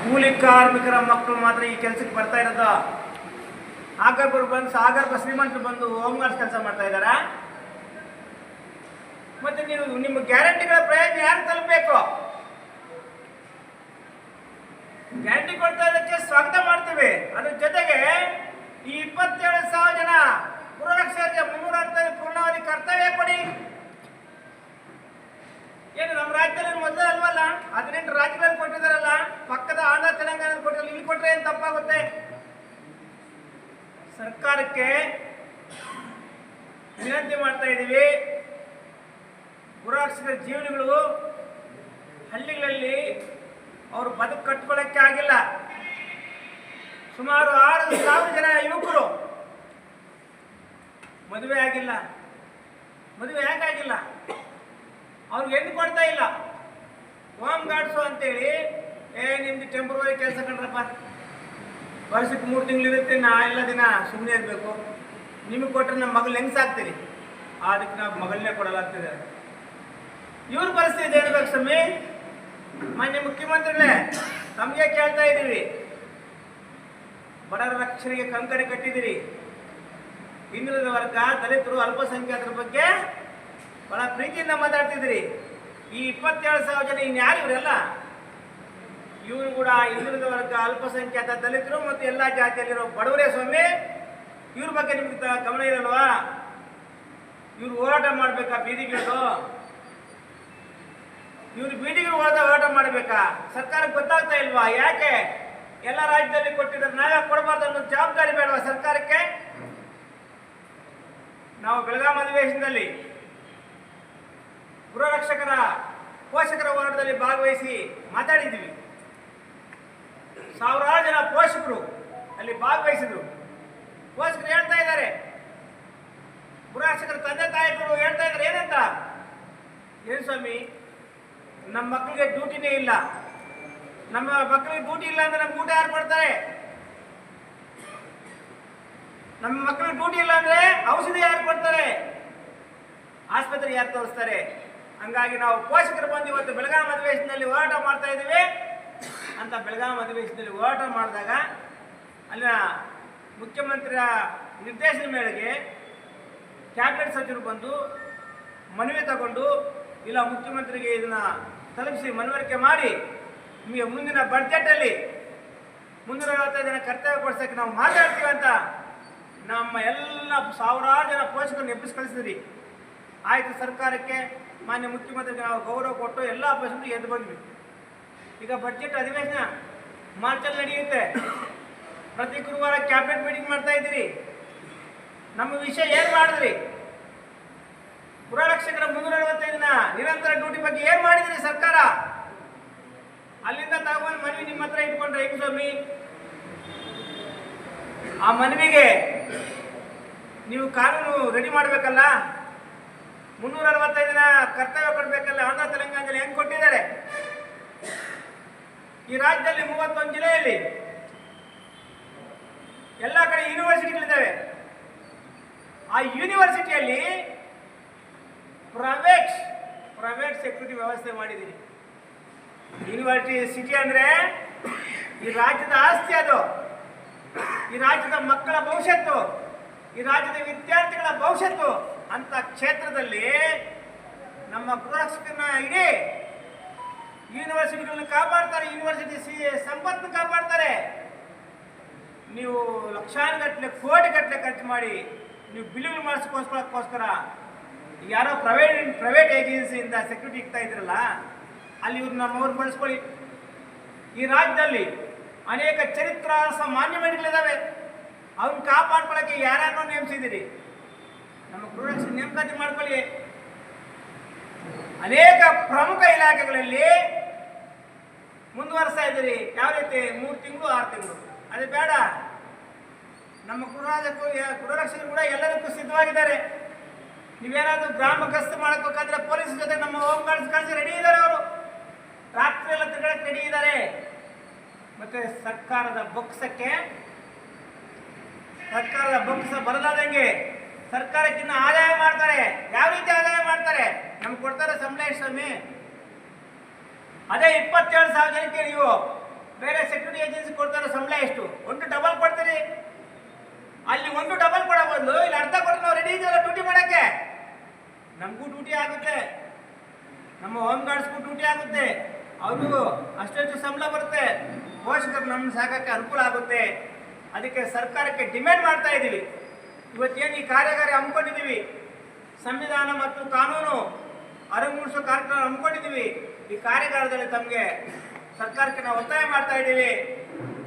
ಕೂಲಿ ಕಾರ್ಮಿಕರ ಮಕ್ಕಳು ಮಾತ್ರ ಈ ಕೆಲಸಕ್ಕೆ ಬರ್ತಾ ಇರೋದು. ಆಗರ್ಬರು ಬಂದು ಸಾಗರ್ಭ ಶ್ರೀಮಂತರು ಬಂದು ಹೋಮ್ ಗಾರ್ಡ್ಸ್ ಕೆಲಸ ಮಾಡ್ತಾ ಇದ್ದಾರಾ? ಮತ್ತೆ ನೀವು ನಿಮ್ಮ ಗ್ಯಾರಂಟಿಗಳ ಪ್ರಯೋಜನ ಯಾರು ತಲುಪಬೇಕು? ಗ್ಯಾರಂಟಿ ಕೊಡ್ತಾ ಇದಕ್ಕೆ ಸ್ವಾಗತ ಮಾಡ್ತೀವಿ ಅದ್ರ ಜೊತೆಗೆ ಈ ಇಪ್ಪತ್ತೇಳು ಸಾವಿರ ಜನ ಪುರರಕ್ಷಕರಿಗೆ ಮುನ್ನೂರ ಹತ್ತೈದು ಪೂರ್ಣಾವಧಿ ಕರ್ತವ್ಯ ಕೊಡಿ ಏನು ನಮ್ಮ ರಾಜ್ಯದಲ್ಲಿ ಮೊದಲು ಅಲ್ವಲ್ಲ ಹದಿನೆಂಟು ರಾಜ್ಯಗಳಲ್ಲಿ ಕೊಟ್ಟಿದ್ದಾರಲ್ಲ ಪಕ್ಕದ ಆಂಧ್ರ ತೆಲಂಗಾಣ ಕೊಟ್ಟಿಲ್ಲ ಇಲ್ಲಿ ಕೊಟ್ರೆ ಏನು ತಪ್ಪಾಗುತ್ತೆ ಸರ್ಕಾರಕ್ಕೆ ವಿನಂತಿ ಮಾಡ್ತಾ ಇದ್ದೀವಿ. ಪುರಾಕ್ಷಕರ ಜೀವನಗಳು ಹಳ್ಳಿಗಳಲ್ಲಿ ಅವರು ಬದುಕು ಕಟ್ಕೊಳ್ಳೋಕ್ಕೆ ಆಗಿಲ್ಲ. ಸುಮಾರು ಆರು ಸಾವಿರ ಜನ ಯುವಕರು ಮದುವೆ ಆಗಿಲ್ಲ. ಮದುವೆ ಯಾಕಾಗಿಲ್ಲ ಅವ್ರಿಗೆ ಹೆಣ್ಣು ಕೊಡ್ತಾ ಇಲ್ಲ? ಹೋಮ್ ಗಾರ್ಡ್ಸು ಅಂತೇಳಿ, ಏ, ನಿಮ್ದು ಟೆಂಪ್ರವರಿ ಕೆಲಸ ಕಂಡ್ರಪ್ಪ ವರ್ಷಕ್ಕೆ ಮೂರು ತಿಂಗಳು ಇರುತ್ತೆ ನಾ ಎಲ್ಲ ದಿನ ಸುಮ್ಮನೆ ಇರಬೇಕು. ನಿಮಗೆ ಕೊಟ್ಟರೆ ನಮ್ಮ ಮಗಳು ಹೆಂಗೆ ಸಾಕ್ತೀರಿ? ಅದಕ್ಕೆ ನಾವು ಮಗಳನ್ನೇ ಕೊಡಲಾಗ್ತಿದೆ. ಇವ್ರ ಪರಿಸ್ಥಿತಿ ಹೇಳ್ಬೇಕು ಸ್ವಾಮಿ. ಮಾನ್ಯ ಮುಖ್ಯಮಂತ್ರಿಗಳೇ ತಮಗೆ ಕೇಳ್ತಾ ಇದ್ದೀವಿ. ಬಡವರ ರಕ್ಷಣೆಗೆ ಕಂಕಣ ಕಟ್ಟಿದ್ದೀರಿ. ಹಿಂದುಳಿದ ವರ್ಗ, ದಲಿತರು ಅಲ್ಪಸಂಖ್ಯಾತರ ಬಗ್ಗೆ ಬಹಳ ಪ್ರೀತಿಯಿಂದ ಮಾತಾಡ್ತಿದ್ದೀರಿ. ಈ ಇಪ್ಪತ್ತೇಳು ಸಾವಿರ ಜನ ಇನ್ಯಾರು ಇವರೆಲ್ಲ? ಇವರು ಕೂಡ ಹಿಂದುಳಿದ ವರ್ಗ ಅಲ್ಪಸಂಖ್ಯಾತ ದಲಿತರು ಮತ್ತು ಎಲ್ಲ ಜಾತಿಯಲ್ಲಿರೋ ಬಡವರೇ ಸ್ವಾಮಿ, ಇವ್ರ ಬಗ್ಗೆ ನಿಮ್ಗೆ ಗಮನ ಇರಲ್ವಾ? ಇವ್ರು ಹೋರಾಟ ಮಾಡ್ಬೇಕಾ ಬೀದಿಗಿಳಿದು ಇವ್ರು ಬೀದಿಗಳು ಹೋದ ಹೋರಾಟ ಮಾಡ್ಬೇಕಾ? ಸರ್ಕಾರಕ್ಕೆ ಗೊತ್ತಾಗ್ತಾ ಇಲ್ವಾ? ಯಾಕೆ? ಎಲ್ಲ ರಾಜ್ಯದಲ್ಲಿ ಕೊಟ್ಟಿದ್ದಾರೆ ನಾವೇ ಕೊಡಬಾರ್ದು ಅನ್ನೋ ಜವಾಬ್ದಾರಿ ಬೇಡವಾ ಸರ್ಕಾರಕ್ಕೆ? ನಾವು ಬೆಳಗಾಂ ಅಧಿವೇಶನದಲ್ಲಿ ಗೃಹರಕ್ಷಕರ ಪೋಷಕರ ಹೋರಾಟದಲ್ಲಿ ಭಾಗವಹಿಸಿ ಮಾತಾಡಿದ್ವಿ ಸಾವಿರಾರು ಜನ ಪೋಷಕರು ಅಲ್ಲಿ ಭಾಗವಹಿಸಿದ್ರು. ಪೋಷಕರು ಹೇಳ್ತಾ ಇದ್ದಾರೆ. ಪುರಾಶಕರ ತಂದೆ ತಾಯಿಗಳು ಹೇಳ್ತಾ ಇದ್ದಾರೆ, ಏನಂತ? ಏನು ಸ್ವಾಮಿ ನಮ್ಮ ಮಕ್ಕಳಿಗೆ ಡ್ಯೂಟಿನೇ ಇಲ್ಲ. ನಮ್ಮ ಮಕ್ಕಳಿಗೆ ಡ್ಯೂಟಿ ಇಲ್ಲ ಅಂದ್ರೆ ನಮ್ಗೆ ಊಟ ಯಾರು ಕೊಡ್ತಾರೆ? ನಮ್ಮ ಮಕ್ಕಳಿಗೆ ಡ್ಯೂಟಿ ಇಲ್ಲ ಅಂದ್ರೆ ಔಷಧಿ ಯಾರು ಕೊಡ್ತಾರೆ? ಆಸ್ಪತ್ರೆ ಯಾರು ತೋರಿಸ್ತಾರೆ? ಹಂಗಾಗಿ ನಾವು ಪೋಷಕರು ಬಂದು ಇವತ್ತು ಬೆಳಗಾವಿ ಅಧಿವೇಶನದಲ್ಲಿ ಹೋರಾಟ ಮಾಡ್ತಾ ಇದ್ದೀವಿ. ಅಂತ ಬೆಳಗಾವಿ ಅಧಿವೇಶನದಲ್ಲಿ ಹೋರಾಟ ಮಾಡಿದಾಗ ಅಲ್ಲಿನ ಮುಖ್ಯಮಂತ್ರಿಯ ನಿರ್ದೇಶನ ಮೇರೆಗೆ ಕ್ಯಾಬಿನೆಟ್ ಸಚಿವರು ಬಂದು ಮನವಿ ತಗೊಂಡು, ಇಲ್ಲ, ಮುಖ್ಯಮಂತ್ರಿಗೆ ಇದನ್ನು ತಲುಪಿಸಿ, ಮನವರಿಕೆ ಮಾಡಿ, ನಿಮಗೆ ಮುಂದಿನ ಬಡ್ಜೆಟಲ್ಲಿ ಮುನ್ನೂರ ಐವತ್ತೈದು ಜನ ಕರ್ತವ್ಯ ಕೊಡ್ಸೋಕ್ಕೆ ನಾವು ಮಾತಾಡ್ತೀವಿ ಅಂತ ನಮ್ಮ ಎಲ್ಲ ಸಾವಿರಾರು ಜನ ಪೋಷಕರನ್ನು ಎಬ್ಬಿಸಿ ಕಳಿಸಿದ್ರಿ. ಆಯಿತು, ಸರ್ಕಾರಕ್ಕೆ ಮಾನ್ಯ ಮುಖ್ಯಮಂತ್ರಿಗೆ ನಾವು ಗೌರವ ಕೊಟ್ಟು ಎಲ್ಲ ಪೋಷಕರು ಎದ್ದು ಬಂದ್ವಿ. ಈಗ ಬಜೆಟ್ ಅಧಿವೇಶನ ಮಾರ್ಚಲ್ಲಿ ನಡೆಯುತ್ತೆ. ಪ್ರತಿ ಗುರುವಾರ ಕ್ಯಾಬಿನೆಟ್ ಮೀಟಿಂಗ್ ಮಾಡ್ತಾ ಇದ್ದೀರಿ. ನಮ್ಮ ವಿಷಯ ಏನು ಮಾಡಿದ್ರಿ? ಪುರರಕ್ಷಕರ ಮುನ್ನೂರ ದಿನ ನಿರಂತರ ಡ್ಯೂಟಿ ಬಗ್ಗೆ ಏನು ಮಾಡಿದ್ರಿ ಸರ್ಕಾರ? ಅಲ್ಲಿಂದ ತಗೊಂಡು ಮನವಿ ನಿಮ್ಮ ಹತ್ರ ಇಟ್ಕೊಂಡ್ರೆ ಹೆಂಗ್ ಸ್ವಾಮಿ? ಆ ಮನವಿಗೆ ನೀವು ಕಾನೂನು ರೆಡಿ ಮಾಡಬೇಕಲ್ಲ? ಮುನ್ನೂರ ದಿನ ಕರ್ತವ್ಯ ಕೊಡಬೇಕಲ್ಲ, ಆಂಧ್ರ, ತೆಲಂಗಾಣದಲ್ಲಿ ಹೆಂಗೆ ಕೊಟ್ಟಿದ್ದಾರೆ? ಈ ರಾಜ್ಯದಲ್ಲಿ ಮೂವತ್ತೊಂದು ಜಿಲ್ಲೆಯಲ್ಲಿ ಎಲ್ಲ ಕಡೆ ಯೂನಿವರ್ಸಿಟಿಗಳಿದ್ದಾವೆ. ಆ ಯೂನಿವರ್ಸಿಟಿಯಲ್ಲಿ ಪ್ರೈವೇಟ್ ಪ್ರೈವೇಟ್ ಸೆಕ್ಯೂರಿಟಿ ವ್ಯವಸ್ಥೆ ಮಾಡಿದ್ದೀರಿ ಯೂನಿವರ್ಸಿಟಿ ಸಿಟಿ ಅಂದ್ರೆ ಈ ರಾಜ್ಯದ ಆಸ್ತಿ ಅದು. ಈ ರಾಜ್ಯದ ಮಕ್ಕಳ ಭವಿಷ್ಯತ್ತು, ಈ ರಾಜ್ಯದ ವಿದ್ಯಾರ್ಥಿಗಳ ಭವಿಷ್ಯತ್ತು ಅಂತ ಕ್ಷೇತ್ರದಲ್ಲಿ ನಮ್ಮ ಗೃಹರಕ್ಷಕರನ್ನ ಇಡೀ ಯೂನಿವರ್ಸಿಟಿಗಳನ್ನ ಕಾಪಾಡ್ತಾರೆ ಯೂನಿವರ್ಸಿಟಿ ಸಿ ಸಂಪತ್ತು ಕಾಪಾಡ್ತಾರೆ. ನೀವು ಲಕ್ಷಾನುಗಟ್ಟಲೆ ಕೋಟಿ ಗಟ್ಟಲೆ ಖರ್ಚು ಮಾಡಿ ನೀವು ಬಿಲ್ಗಳು ಮಾಡಿಸ್ಕೊಳಕ್ಕೋಸ್ಕರ ಯಾರೋ ಪ್ರೈವೇಟ್ ಪ್ರೈವೇಟ್ ಏಜೆನ್ಸಿಯಿಂದ ಸೆಕ್ಯೂರಿಟಿ ಇಕ್ತಾ ಇದ್ರಲ್ಲ, ಅಲ್ಲಿ ಇವ್ರು ನಮ್ಮವ್ರು ಬಳಸ್ಕೊಳ್ಳಿ. ಈ ರಾಜ್ಯದಲ್ಲಿ ಅನೇಕ ಚರಿತ್ರ ಸಾಮಾನ್ಯ ಮನೆಗಳಿದ್ದಾವೆ ಅವನ್ನ ಕಾಪಾಡ್ಕೊಳ್ಳೋಕೆ ಯಾರ್ಯಾರನ್ನೋ ನೇಮಿಸಿದ್ದೀರಿ. ನಮ್ಮ ಗೃಹ ನೇಮಕಾತಿ ಮಾಡ್ಕೊಳ್ಳಿ. ಅನೇಕ ಪ್ರಮುಖ ಇಲಾಖೆಗಳಲ್ಲಿ ಮುಂದುವರಿಸ್ತಾ ಇದ್ದೀರಿ. ಯಾವ ರೀತಿ? ಮೂರು ತಿಂಗಳು, ಆರು ತಿಂಗಳು. ಅದು ಬೇಡ. ನಮ್ಮ ಗೃಹರಾಜಕ್ಕೂ ಗೃಹರಕ್ಷಕರು ಕೂಡ ಎಲ್ಲದಕ್ಕೂ ಸಿದ್ಧವಾಗಿದ್ದಾರೆ. ನೀವೇನಾದರೂ ಗ್ರಾಮ ಗಸ್ತು ಮಾಡಬೇಕಾದ್ರೆ ಪೊಲೀಸ್ ಜೊತೆ ನಮ್ಮ ಹೋಮ್ ಗಾರ್ಡ್ಸ್ ಕಳಿಸಿ ರೆಡಿ ಇದ್ದಾರೆ ಅವರು. ರಾತ್ರಿ ಎಲ್ಲ ತಿರುಗಕ್ಕೆ ರೆಡಿ ಇದ್ದಾರೆ. ಮತ್ತೆ ಸರ್ಕಾರದ ಬೊಕ್ಸಕ್ಕೆ, ಸರ್ಕಾರದ ಬೊಕ್ಸ ಬರಲಾದಂಗೆ ಸರ್ಕಾರಕ್ಕಿನ್ನ ಆದಾಯ ಮಾಡ್ತಾರೆ. ಯಾವ ರೀತಿ ಆದಾಯ ಮಾಡ್ತಾರೆ? ನಮ್ಗೆ ಕೊಡ್ತಾರೆ ಸಂಬಳ ಸ್ವಾಮಿ ಅದೇ ಇಪ್ಪತ್ತೇಳು ಸಾವಿರ ಜನಕ್ಕೆ ನೀವು ಬೇರೆ ಸೆಕ್ಯೂರಿಟಿ ಏಜೆನ್ಸಿ ಕೊಡ್ತಾರ ಸಂಬಳ ಎಷ್ಟು? ಒಂದು ಡಬಲ್ ಕೊಡ್ತೀರಿ. ಅಲ್ಲಿ ಒಂದು ಡಬಲ್ ಕೊಡೋ ಬದಲು, ಇಲ್ಲಿ ಅರ್ಧ ಕೊಡ್ತಾರೆ ನಾವು ರೆಡಿ ಇದೆಯಲ್ಲ ಡ್ಯೂಟಿ ಮಾಡಕ್ಕೆ? ನಮಗೂ ಡ್ಯೂಟಿ ಆಗುತ್ತೆ. ನಮ್ಮ ಹೋಮ್ ಗಾರ್ಡ್ಸ್ಗೂ ಡ್ಯೂಟಿ ಆಗುತ್ತೆ. ಅವ್ರಿಗೂ ಅಷ್ಟೆಷ್ಟು ಸಂಬಳ ಬರುತ್ತೆ. ಪೋಷಕರು ನಮ್ಮ ಸಾಕಕ್ಕೆ ಅನುಕೂಲ ಆಗುತ್ತೆ. ಅದಕ್ಕೆ ಸರ್ಕಾರಕ್ಕೆ ಡಿಮ್ಯಾಂಡ್ ಮಾಡ್ತಾ ಇದ್ದೀವಿ. ಇವತ್ತೇನು ಈ ಕಾರ್ಯಾಗಾರ ಹಮ್ಮಿಕೊಂಡಿದ್ದೀವಿ? ಸಂವಿಧಾನ ಮತ್ತು ಕಾನೂನು ಅರಿವು ಮೂಡಿಸೋ ಕಾರ್ಯಕ್ರಮ ಹಮ್ಮಿಕೊಂಡಿದ್ದೀವಿ. ಈ ಕಾರ್ಯಾಗಾರದಲ್ಲಿ ತಮಗೆ ಸರ್ಕಾರಕ್ಕೆ ನಾವು ಒತ್ತಾಯ ಮಾಡ್ತಾ ಇದ್ದೀವಿ.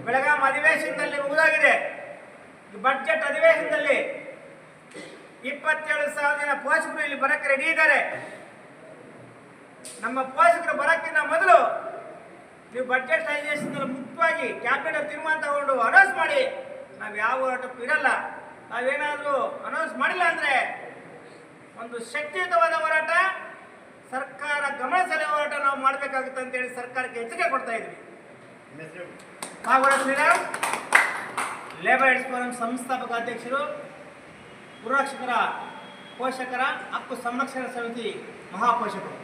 ಬೆಳಗಾಂ ಅಧಿವೇಶನದಲ್ಲಿ ಮುಗಿದಾಗಿದೆ. ಈ ಬಡ್ಜೆಟ್ ಅಧಿವೇಶನದಲ್ಲಿ ಇಪ್ಪತ್ತೇಳು ಸಾವಿರ ಜನ ಪೋಷಕರು ಇಲ್ಲಿ ಬರಕ್ಕೆ ರೆಡಿ ಇದ್ದಾರೆ. ನಮ್ಮ ಪೋಷಕರು ಬರಕ್ಕಿಂತ ಮೊದಲು ನೀವು ಬಜೆಟ್ ಅಧಿವೇಶನದಲ್ಲಿ ಮುಕ್ತವಾಗಿ ಕ್ಯಾಬಿನೆಟ್ ತೀರ್ಮಾನ ತಗೊಂಡು ಅನೌನ್ಸ್ ಮಾಡಿ. ನಾವು ಯಾವ ಹೋರಾಟಕ್ಕೂ ಇರಲ್ಲ. ನಾವೇನಾದರೂ ಅನೌನ್ಸ್ ಮಾಡಿಲ್ಲ ಅಂದರೆ ಒಂದು ಶಕ್ತಿಯುತವಾದ ಹೋರಾಟ ಸರ್ಕಾರ ಗಮನ ನಾವು ಮಾಡಬೇಕಾಗುತ್ತೆ ಅಂತೇಳಿ ಸರ್ಕಾರಕ್ಕೆ ಎಚ್ಚರಿಕೆ ಕೊಡ್ತಾ ಇದ್ವಿ. ಶ್ರೀರಾಮ್. ಲೇಬರ್ ರೈಟ್ಸ್ ಫೋರಂ ಸಂಸ್ಥಾಪಕ ಅಧ್ಯಕ್ಷರು ಪುರಕ್ಷಕರ ಪೋಷಕರ ಹಕ್ಕು ಸಂರಕ್ಷಣಾ ಸಮಿತಿ ಮಹಾಪೋಷಕರು.